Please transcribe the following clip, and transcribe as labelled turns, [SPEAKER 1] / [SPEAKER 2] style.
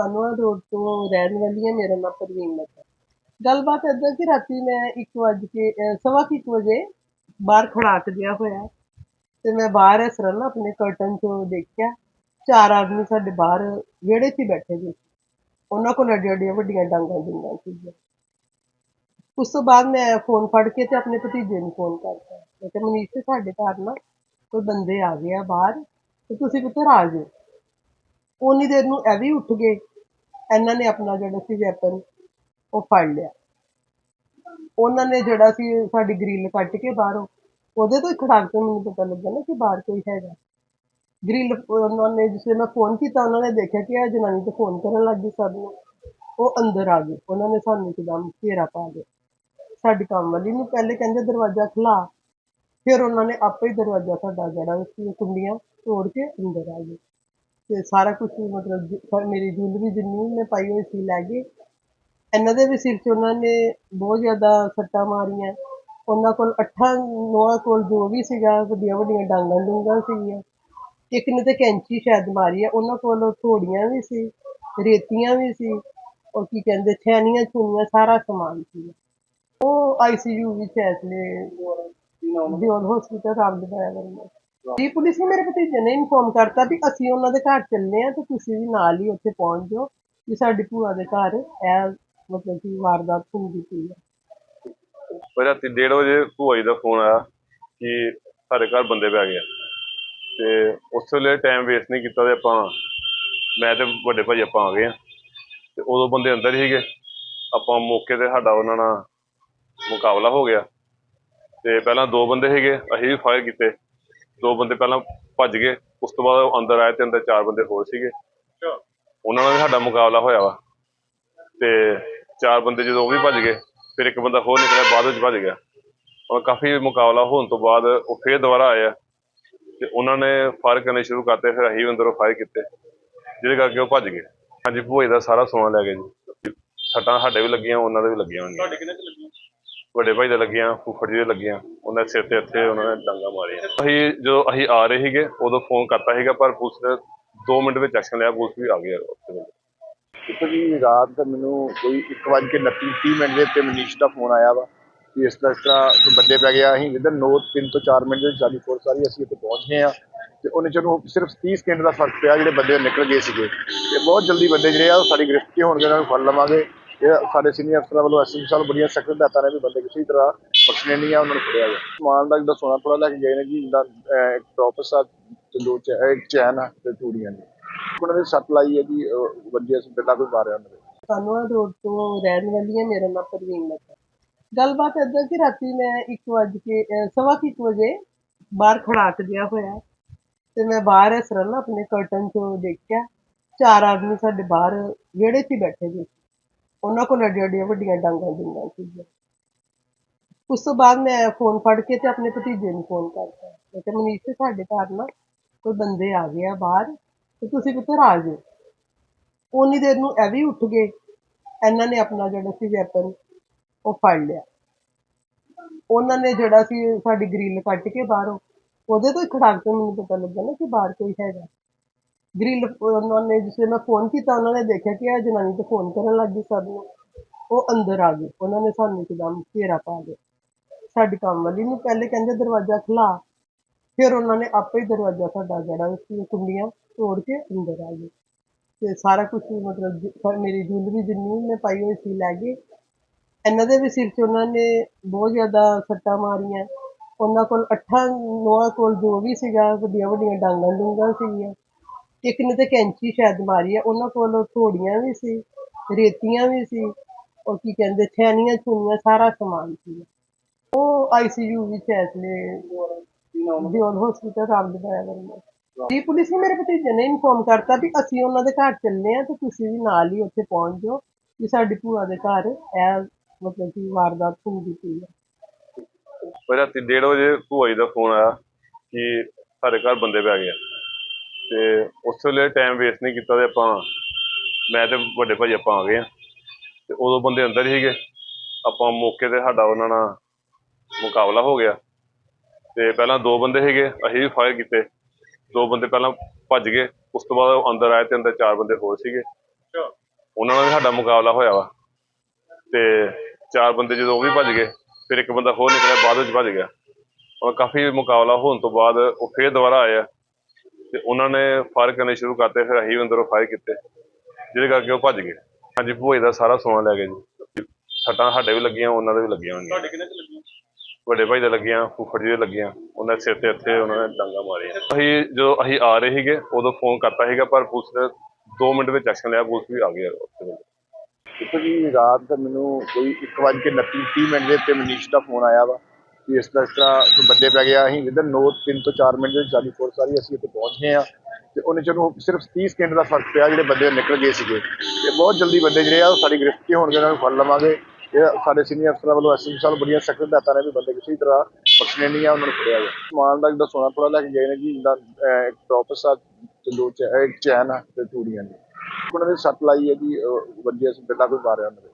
[SPEAKER 1] ਕਾਨੂੰਨ ਰੋਡ ਤੋਂ ਰਹਿਣ ਵਾਲੀ ਹਾਂ ਮੇਰਾ ਨਾਮ ਪ੍ਰਵੀਨ ਮੱਤਾ ਗੱਲਬਾਤ ਏਦਾਂ ਕਿ ਰਾਤੀ ਮੈਂ 1 ਵਜੇ ਸਵਾ ਕੁ ਵਜੇ ਬਾਹਰ ਖੜਾਕ ਜਿਹਾ ਹੋਇਆ ਤੇ ਮੈਂ ਬਾਹਰ ਇਸ ਤਰ੍ਹਾਂ ਨਾ ਆਪਣੇ ਕਰਟਨ ਚੋਂ ਦੇਖਿਆ, ਚਾਰ ਆਦਮੀ ਸਾਡੇ ਬਾਹਰ ਵਿਹੜੇ 'ਚ ਬੈਠੇ ਸੀ। ਉਹਨਾਂ ਕੋਲ ਅੱਡੀਆਂ ਵੱਡੀਆਂ ਡਾਂਗਾਂ ਡੂੰਗਾਂ ਸੀਗੀਆਂ। ਉਸ ਤੋਂ ਬਾਅਦ ਮੈਂ ਫੋਨ ਫੜ ਕੇ ਤੇ ਆਪਣੇ ਭਤੀਜੇ ਨੂੰ ਫੋਨ ਕਰਤਾ। ਮੈਂ ਕਿਹਾ, ਮਨੀਸ਼ ਤੇ ਸਾਡੇ ਘਰ ਨਾ ਕੋਈ ਬੰਦੇ ਆ ਗਏ ਆ ਬਾਹਰ ਤੇ ਤੁਸੀਂ ਪੁੱਤਰ ਆ ਜਾਓ ਉਨੀ ਦੇਰ ਨੂੰ ਇਹ ਵੀ ਉੱਠ ਗਏ। ਇਹਨਾਂ ਨੇ ਆਪਣਾ ਜਿਹੜਾ ਸੀ ਵੈਪਨ ਉਹ ਫੜ ਲਿਆ। ਉਹਨਾਂ ਨੇ ਜਿਹੜਾ ਸੀ ਸਾਡੀ ਗ੍ਰਿਲ ਕੱਟ ਕੇ ਬਾਹਰੋਂ, ਉਹਦੇ ਤੋਂ ਹੀ ਖੜਾਕ ਤੋਂ ਮੈਨੂੰ ਪਤਾ ਲੱਗਾ ਨਾ ਕਿ ਬਾਹਰ ਕੋਈ ਹੈਗਾ। ਗ੍ਰਿਲ ਉਹਨਾਂ ਨੇ ਜਿਸੇ ਮੈਂ ਫੋਨ ਕੀਤਾ, ਉਹਨਾਂ ਨੇ ਦੇਖਿਆ ਕਿ ਇਹ ਜਨਾਨੀ ਤੇ ਫੋਨ ਕਰਨ ਲੱਗ ਗਈ ਸਭ ਨੂੰ ਉਹ ਅੰਦਰ ਆ ਗਏ। ਉਹਨਾਂ ਨੇ ਸਾਨੂੰ ਇੱਕਦਮ ਘੇਰਾ ਪਾ ਲਿਆ। ਸਾਡੀ ਕੰਮ ਵਾਲੀ ਨੂੰ ਪਹਿਲੇ ਕਹਿੰਦੇ ਦਰਵਾਜ਼ਾ ਖੁਲਾ ਫਿਰ ਉਹਨਾਂ ਨੇ ਆਪੇ ਹੀ ਦਰਵਾਜ਼ਾ ਸਾਡਾ ਜਿਹੜਾ ਸੀ ਕੁੰਡੀਆਂ ਤੋੜ ਕੇ ਅੰਦਰ ਆ ਗਏ। ਤੇ ਸਾਰਾ ਕੁਝ ਮਤਲਬ ਜ- ਮੇਰੀ ਜੁਐਲਰੀ ਜਿੰਨੀ ਮੈਂ ਪਾਈ ਹੋਈ ਸੀ ਲੈ ਗਏ। ਇਹਨਾਂ ਦੇ ਵੀ ਸਿਰ 'ਚ ਉਹਨਾਂ ਨੇ ਬਹੁਤ ਜ਼ਿਆਦਾ ਸੱਟਾਂ ਮਾਰੀਆਂ। ਉਹਨਾਂ ਕੋਲ ਅੱਠਾਂ ਨੌਆਂ ਕੋਲ ਜੋ ਵੀ ਸੀਗਾ ਵੱਡੀਆਂ ਵੱਡੀਆਂ ਡਾਂਗਾਂ ਡੂੰਗਾਂ ਸੀਗੀਆਂ। ਇੱਕ ਨੇ ਤੇ ਕੈਂਚੀ ਸ਼ਾਇਦ ਮਾਰੀ ਆ ਉਹਨਾਂ ਕੋਲ ਥੋੜੀਆਂ ਵੀ ਸੀ ਰੇਤੀਆਂ ਵੀ ਸੀ ਉਹ ਕੀ ਕਹਿੰਦੇ ਛੈਨੀਆਂ ਛੂਨੀਆਂ ਸਾਰਾ ਸਮਾਨ ਸੀ। ਉਹ ਆਈਸੀਯੂ ਵਿੱਚ ਹੈ ਇਸ ਲਈ ਦਿਓਲ ਹਸਪੀਟਲ ਰਾਮਦਵਾਇਆ ਵਰਮਾ। ਜੀ, ਪੁਲਿਸ ਨੇ ਮੇਰੇ ਭਤੀਜੇ ਨੇ ਇਨਫੋਰਮ ਕਰਤਾ ਵੀ ਅਸੀਂ ਉਹਨਾਂ ਦੇ ਘਰ ਚੱਲਨੇ ਆ ਤੇ ਤੁਸੀਂ ਵੀ ਨਾਲ ਹੀ ਉੱਥੇ ਪਹੁੰਚ ਜਾਓ ਕਿ ਸਾਡੀ ਭੂਆ ਦੇ ਘਰ ਇਹ ਮਤਲਬ ਕਿ ਵਾਰਦਾਤ ਹੁੰਦੀ ਪਈ ਹੈ।
[SPEAKER 2] ਪਰ ਰਾਤੀ 1:30 ਵਜੇ ਭੂਆ ਜੀ ਦਾ ਫੋਨ ਆਇਆ ਕਿ ਸਾਡੇ ਘਰ ਬੰਦੇ ਪੈ ਗਏ ਆ। ਤੇ ਉਸ ਵੇਲੇ ਟਾਈਮ ਵੇਸਟ ਨਹੀਂ ਕੀਤਾ ਤੇ ਆਪਾਂ, ਮੈਂ ਤੇ ਵੱਡੇ ਭਾਈ ਆਪਾਂ ਆ ਗਏ ਆ। ਤੇ ਉਦੋਂ ਬੰਦੇ ਅੰਦਰ ਹੀ ਸੀਗੇ। ਆਪਾਂ ਮੌਕੇ ਤੇ ਸਾਡਾ ਉਹਨਾਂ ਨਾਲ ਮੁਕਾਬਲਾ ਹੋ ਗਿਆ। ਤੇ ਪਹਿਲਾਂ ਦੋ ਬੰਦੇ ਸੀਗੇ, ਅਸੀਂ ਵੀ ਫਾਇਰ ਕੀਤੇ। ਦੋ ਬੰਦੇ ਪਹਿਲਾਂ ਭੱਜ ਗਏ ਉਸ ਤੋਂ ਬਾਅਦ ਉਹ ਅੰਦਰ ਆਏ ਤੇ ਅੰਦਰ ਚਾਰ ਬੰਦੇ ਹੋਰ ਸੀਗੇ। ਉਹਨਾਂ ਨਾਲ ਵੀ ਸਾਡਾ ਮੁਕਾਬਲਾ ਹੋਇਆ ਵਾ। ਤੇ ਚਾਰ ਬੰਦੇ ਜਦੋਂ ਉਹ ਵੀ ਭੱਜ ਗਏ ਫਿਰ ਇੱਕ ਬੰਦਾ ਹੋਰ ਨਿਕਲਿਆ ਬਾਅਦ ਵਿੱਚ ਭੱਜ ਗਿਆ। ਔਰ ਕਾਫੀ ਮੁਕਾਬਲਾ ਹੋਣ ਤੋਂ ਬਾਅਦ ਉਹ ਫੇਰ ਦੁਬਾਰਾ ਆਏ ਆ। ਤੇ ਉਹਨਾਂ ਨੇ ਫਾਇਰ ਕਰਨੇ ਸ਼ੁਰੂ ਕਰਤੇ ਫਿਰ ਅਸੀਂ ਅੰਦਰੋਂ ਫਾਇਰ ਕੀਤੇ। ਜਿਹਦੇ ਕਰਕੇ ਉਹ ਭੱਜ ਗਏ। ਹਾਂਜੀ ਭੂਏ ਦਾ ਸਾਰਾ ਸੋਨਾ ਲੈ ਗਏ ਜੀ। ਸੱਟਾਂ ਸਾਡੇ ਵੀ ਲੱਗੀਆਂ ਉਹਨਾਂ ਦੇ ਵੀ ਲੱਗੀਆਂ ਹੋਣਗੀਆਂ ਵੱਡੇ ਭਾਈ ਦੇ ਲੱਗਿਆ, ਫੁੱਫੜ ਜੀ ਦੇ ਲੱਗਿਆ, ਉਹਨਾਂ ਦੇ ਸਿਰ ਤੇ ਇੱਥੇ ਉਹਨਾਂ ਨੇ ਡਾਂਗਾ ਮਾਰੀਆਂ। ਅਸੀਂ ਜਦੋਂ ਅਸੀਂ ਆ ਰਹੇ ਸੀਗੇ, ਉਦੋਂ ਫੋਨ ਕਰਤਾ ਸੀਗਾ, ਪਰ ਪੁਲਿਸ ਨੇ 2 ਮਿੰਟ ਵਿੱਚ ਐਕਸ਼ਨ ਲਿਆ, ਪੁਲਿਸ ਵੀ ਆ ਗਈ ਉੱਥੇ। ਵੇਲੇ
[SPEAKER 3] ਦੇਖੋ ਜੀ, ਰਾਤ ਦਾ ਮੈਨੂੰ ਕੋਈ 1:29 30 ਮਿੰਟ ਦੇ ਉੱਤੇ ਮਨੀਸ਼ ਦਾ ਫੋਨ ਆਇਆ ਵਾ ਕਿ ਇਸ ਤਰ੍ਹਾਂ ਇਸ ਤਰ੍ਹਾਂ ਕੋਈ ਬੰਦੇ ਪੈ ਗਿਆ। ਅਸੀਂ ਵਿਦਨ ਨੋ 3 ਤੋਂ 4 ਮਿੰਟ ਦੇ ਵਿੱਚ ਫੋਰਸ ਸਾਰੀ ਅਸੀਂ ਇੱਥੇ ਪਹੁੰਚ ਗਏ ਆ ਤੇ ਉਹਨੇ ਚਲੋ ਸਿਰਫ 30 ਸਕਿੰਟ ਦਾ ਫ਼ਰਕ ਪਿਆ, ਜਿਹੜੇ ਬੰਦੇ ਨਿਕਲ ਗਏ ਸੀਗੇ, ਤੇ ਬਹੁਤ ਜਲਦੀ ਬੰਦੇ ਜਿਹੜੇ ਆ ਉਹ ਸਾਡੀ ਗ੍ਰਿਫਤ 'ਚ ਹੋਣਗੇ, ਉਹਨਾਂ ਨੂੰ ਫੜ ਲਵਾਂਗੇ। ਇਹ ਸਾਡੇ ਸੀਨੀਅਰ ਅਫਸਰਾਂ ਵੱਲੋਂ ਐਸਐਸਪੀ ਸਾਹਿਬ ਬੜੀਆਂ ਸਖਤ ਹਦਾਇਤਾਂ ਨੇ ਵੀ ਬੰਦੇ ਕਿਸੇ ਤਰ੍ਹਾਂ ਬਖਸ਼ਣੇ ਨਹੀਂ ਆ ਉਹਨਾਂ ਨੂੰ ਫੜਿਆ ਗਿਆ ਸਮਾਨ ਦਾ ਜਿੱਦਾਂ ਸੋਨਾ ਥੋੜਾ ਲੈ ਕੇ ਗਏ ਨੇ ਜੀ ਜਿੱਦਾਂ ਇੱਕ ਟੋਪਸ ਆ ਤੇ ਦੋ ਚੈਨ ਆ ਤੇ ਚੂੜੀਆਂ ਨੇ। ਉਹਨਾਂ ਨੇ ਸੱਟ ਲਾਈ ਹੈ ਜੀ ਅਹ, ਵੱਜੇ ਬਿੱਲਾ ਕੋਈ ਮਾਰਿਆ ਉਹਨਾਂ ਦੇ।
[SPEAKER 1] ਕਾਨੂੰਨ ਰੋਡ ਤੋਂ ਰਹਿਣ ਵਾਲੀ ਹਾਂ ਮੇਰਾ ਨਾਮ ਪ੍ਰਵੀਨ ਮੱਤਾ ਗੱਲਬਾਤ ਏਦਾਂ ਕਿ ਰਾਤੀ ਮੈਂ 1 ਵਜੇ ਸਵਾ ਕੁ ਵਜੇ ਬਾਹਰ ਖੜਾਕ ਜਿਹਾ ਹੋਇਆ। ਤੇ ਮੈਂ ਬਾਹਰ ਇਸ ਤਰ੍ਹਾਂ ਨਾ ਆਪਣੇ ਕਰਟਨ ਚੋਂ ਦੇਖਿਆ। ਚਾਰ ਆਦਮੀ ਸਾਡੇ ਬਾਹਰ ਵਿਹੜੇ 'ਚ ਬੈਠੇ ਸੀ। ਉਹਨਾਂ ਕੋਲ ਅੱਡੀਆਂ ਅੱਡੀਆਂ ਵੱਡੀਆਂ ਡਾਂਗਾਂ ਡੂੰਗਾਂ ਸੀਗੀਆਂ। ਉਸ ਤੋਂ ਬਾਅਦ ਮੈਂ ਫੋਨ ਫੜ ਕੇ ਤੇ ਆਪਣੇ ਭਤੀਜੇ ਨੂੰ ਫੋਨ ਕਰਤਾ। ਮੈਂ ਕਿਹਾ, ਮਨੀਸ਼, ਸਾਡੇ ਘਰ ਨਾ ਕੋਈ ਬੰਦੇ ਆ ਗਏ ਆ ਬਾਹਰ ਤੇ ਤੁਸੀਂ ਪੁੱਤਰ ਆ ਜਾਓ ਉਨੀ ਦੇਰ ਨੂੰ ਇਹ ਵੀ ਉੱਠ ਗਏ। ਇਹਨਾਂ ਨੇ ਆਪਣਾ ਜਿਹੜਾ ਸੀ ਵੈਪਨ ਉਹ ਫੜ ਲਿਆ। ਉਹਨਾਂ ਨੇ ਜਿਹੜਾ ਸੀ ਸਾਡੀ ਗ੍ਰਿਲ ਕੱਟ ਕੇ ਬਾਹਰੋਂ, ਉਹਦੇ ਤੋਂ ਹੀ ਖੜਾਕ ਤੋਂ ਮੈਨੂੰ ਪਤਾ ਲੱਗਾ ਨਾ ਕਿ ਬਾਹਰ ਕੋਈ ਹੈਗਾ। ਗ੍ਰਿਲ ਉਹਨਾਂ ਨੇ ਜਿਸੇ ਮੈਂ ਫੋਨ ਕੀਤਾ, ਉਹਨਾਂ ਨੇ ਦੇਖਿਆ ਕਿ ਇਹ ਜਨਾਨੀ ਤੇ ਫੋਨ ਕਰਨ ਲੱਗ ਗਈ ਸਭ ਨੂੰ। ਉਹ ਅੰਦਰ ਆ ਗਏ। ਉਹਨਾਂ ਨੇ ਸਾਨੂੰ ਇੱਕਦਮ ਘੇਰਾ ਪਾ ਲਿਆ। ਸਾਡੀ ਕੰਮ ਵਾਲੀ ਨੂੰ ਪਹਿਲੇ ਕਹਿੰਦੇ ਦਰਵਾਜ਼ਾ ਖੁਲਾ ਫਿਰ ਉਹਨਾਂ ਨੇ ਆਪੇ ਹੀ ਦਰਵਾਜ਼ਾ ਸਾਡਾ ਜਿਹੜਾ ਸੀ ਕੁੰਡੀਆਂ ਤੋੜ ਕੇ ਅੰਦਰ ਆ ਗਏ। ਤੇ ਸਾਰਾ ਕੁਝ ਮਤਲਬ ਮੇਰੀ ਜੁਲਰੀ ਜਿੰਨੀ ਮੈਂ ਪਾਈ ਹੋਈ ਸੀ ਲੈ ਗਏ। ਇਹਨਾਂ ਦੇ ਵੀ ਸਿਰ 'ਚ ਉਹਨਾਂ ਨੇ ਬਹੁਤ ਜ਼ਿਆਦਾ ਸੱਟਾਂ ਮਾਰੀਆਂ। ਉਹਨਾਂ ਕੋਲ ਅੱਠਾਂ ਨੌਆਂ ਕੋਲ ਜੋ ਵੀ ਸੀਗਾ ਵੱਡੀਆਂ ਵੱਡੀਆਂ ਡਾਂਗਾਂ ਡੂੰਗਾਂ ਸੀਗੀਆਂ। ਇੱਕ ਨੇ ਤੇ ਕੈਂਚੀ ਸ਼ਾਇਦ ਮਾਰੀ ਆ, ਉਹਨਾਂ ਕੋਲ ਥੋੜੀਆਂ ਵੀ ਸੀ, ਰੇਤੀਆਂ ਵੀ ਸੀ, ਉਹ ਕੀ ਕਹਿੰਦੇ ਛੈਨੀਆਂ ਛੂਨੀਆਂ ਸਾਰਾ ਸਮਾਨ ਸੀ। ਉਹ ਆਈਸੀਯੂ ਵਿੱਚ ਹੈ ਇਸ ਦਿਓਲ ਹਸਪੀਟਲ ਰਾਮਦਵਾਇਆ ਵਰਮਾ ਜੀ, ਪੁਲਿਸ ਨੇ ਮੇਰੇ ਭਤੀਜੇ ਨੇ ਇਨਫੋਰਮ ਕਰਤਾ ਵੀ ਅਸੀਂ ਉਹਨਾਂ ਦੇ ਘਰ ਚੱਲਨੇ ਆ ਤੇ ਤੁਸੀਂ ਵੀ ਨਾਲ ਹੀ ਉੱਥੇ ਪਹੁੰਚ ਜਾਓ ਕਿ ਸਾਡੀ ਭੂਆ ਦੇ ਘਰ ਇਹ ਮਤਲਬ ਕਿ ਵਾਰਦਾਤ ਹੁੰਦੀ ਪਈ ਹੈ।
[SPEAKER 2] ਰਾਤੀ 1:30 ਵਜੇ ਭੂਆ ਜੀ ਦਾ ਫੋਨ ਆਇਆ ਕਿ ਸਾਡੇ ਘਰ ਬੰਦੇ ਪੈ ਗਏ ਆ। ਤੇ ਉਸ ਵੇਲੇ ਟਾਈਮ ਵੇਸਟ ਨਹੀਂ ਕੀਤਾ ਤੇ ਆਪਾਂ ਮੈਂ ਤੇ ਵੱਡੇ ਭਾਈ ਆਪਾਂ ਆ ਗਏ ਆ। ਤੇ ਉਦੋਂ ਬੰਦੇ ਅੰਦਰ ਹੀ ਸੀਗੇ। ਆਪਾਂ ਮੌਕੇ ਤੇ ਸਾਡਾ ਉਹਨਾਂ ਨਾਲ ਮੁਕਾਬਲਾ ਹੋ ਗਿਆ। ਤੇ ਪਹਿਲਾਂ ਦੋ ਬੰਦੇ ਸੀਗੇ ਅਸੀਂ ਵੀ ਫਾਇਰ ਕੀਤੇ। ਦੋ ਬੰਦੇ ਪਹਿਲਾਂ ਭੱਜ ਗਏ। ਉਸ ਤੋਂ ਬਾਅਦ ਉਹ ਅੰਦਰ ਆਏ ਤੇ ਅੰਦਰ ਚਾਰ ਬੰਦੇ ਹੋਰ ਸੀਗੇ। ਉਹਨਾਂ ਨਾਲ ਵੀ ਸਾਡਾ ਮੁਕਾਬਲਾ ਹੋਇਆ ਵਾ। ਤੇ ਚਾਰ ਬੰਦੇ ਜਦੋਂ ਉਹ ਵੀ ਭੱਜ ਗਏ ਫਿਰ ਇੱਕ ਬੰਦਾ ਹੋਰ ਨਿਕਲਿਆ ਬਾਅਦ ਵਿੱਚ ਭੱਜ ਗਿਆ। ਔਰ ਕਾਫੀ ਮੁਕਾਬਲਾ ਹੋਣ ਤੋਂ ਬਾਅਦ ਉਹ ਫੇਰ ਦੁਬਾਰਾ ਆਏ ਆ। ਤੇ ਉਹਨਾਂ ਨੇ ਫਾਇਰ ਕਰਨੇ ਸ਼ੁਰੂ ਕਰਤੇ ਫਿਰ ਅਸੀਂ ਅੰਦਰੋਂ ਫਾਇਰ ਕੀਤੇ ਜਿਹਦੇ ਕਰਕੇ ਉਹ ਭੱਜ ਗਏ। ਹਾਂਜੀ ਭੋਏ ਦਾ ਸਾਰਾ ਸੋਨਾ ਲੈ ਗਏ ਜੀ। ਸੱਟਾਂ ਸਾਡੇ ਵੀ ਲੱਗੀਆਂ ਉਹਨਾਂ ਦੇ ਵੀ ਲੱਗੀਆਂ ਹੋਣਗੀਆਂ
[SPEAKER 4] ਤੁਹਾਡੇ ਕਿੰਨੇ ਚ ਲੱਗੀਆਂ
[SPEAKER 2] ਵੱਡੇ ਭਾਈ ਦੇ ਲੱਗੀਆਂ ਫੁੱਫੜ ਜੀ ਦੇ ਲੱਗੀਆਂ ਉਹਨਾਂ ਦੇ ਸਿਰ ਤੇ ਇੱਥੇ ਉਹਨਾਂ ਨੇ ਡਾਂਗਾ ਮਾਰੀਆਂ। ਅਸੀਂ ਜਦੋਂ ਅਸੀਂ ਆ ਰਹੇ ਸੀਗੇ ਉਦੋਂ ਫੋਨ ਕਰਤਾ ਸੀਗਾ ਪਰ ਪੁਲਿਸ ਨੇ 2 ਮਿੰਟ ਵਿੱਚ ਐਕਸ਼ਨ ਲਿਆ ਪੁਲਿਸ ਵੀ ਆ ਗਈ ਉੱਥੇ। ਵੇਲੇ।
[SPEAKER 3] ਦੇਖੋ ਜੀ ਰਾਤ ਦਾ ਮੈਨੂੰ ਕੋਈ 1:29 30 ਮਿੰਟ ਦੇ ਉੱਤੇ ਮਨੀਸ਼ ਦਾ ਫੋਨ ਆਇਆ ਵਾ। ਕਿ ਇਸ ਤਰ੍ਹਾਂ ਇਸ ਤਰ੍ਹਾਂ ਬੰਦੇ ਪੈ ਗਿਆ ਅਸੀਂ ਵਿਦਨ ਨੋ 3 ਤੋਂ 4 ਮਿੰਟ ਦੇ ਵਿੱਚ ਫੋਰਸ ਸਾਰੀ ਅਸੀਂ ਇੱਥੇ ਪਹੁੰਚ ਗਏ ਆ ਤੇ ਉਹਨੇ ਚਲੋ ਸਿਰਫ 30 ਸਕਿੰਟ ਦਾ ਫ਼ਰਕ ਪਿਆ ਜਿਹੜੇ ਬੰਦੇ ਨਿਕਲ ਗਏ ਸੀਗੇ। ਤੇ ਬਹੁਤ ਜਲਦੀ ਬੰਦੇ ਜਿਹੜੇ ਆ ਉਹ ਸਾਡੀ ਗ੍ਰਿਫਤ ਹੋਣਗੇ ਉਹਨਾਂ ਨੂੰ ਫੜ ਲਵਾਂਗੇ। ਇਹ ਸਾਡੇ ਸੀਨੀਅਰ ਅਫਸਰਾਂ ਵੱਲੋਂ ਐਸਐਮ ਸਾਹਿਬ ਬੜੀਆਂ ਸਖਤ ਹਦਾਇਤਾਂ ਨੇ ਵੀ ਬੰਦੇ ਕਿਸੇ ਤਰ੍ਹਾਂ ਬਖਸ਼ਣੇ ਨਹੀਂ ਆ ਉਹਨਾਂ ਨੂੰ ਫੜਿਆ ਗਿਆ ਸਮਾਨ ਦਾ ਜਿਹੜਾ ਸੋਨਾ ਥੋੜਾ ਲੈ ਕੇ ਗਏ ਨੇ ਜੀ ਜਿੱਦਾਂ ਅਹ, ਇੱਕ ਟੋਪਸ ਆ ਤੇ ਦੋ ਚੈ- ਚੈਨ ਆ ਤੇ ਚੂੜੀਆਂ ਨੇ। ਉਹਨਾਂ ਨੇ ਸੱਟ ਲਾਈ ਹੈ ਜੀ ਅਹ, ਵੱਜੇ ਅਸੀਂ ਪਹਿਲਾਂ ਕੋਈ ਮਾਰਿਆ ਉਹਨਾਂ ਦੇ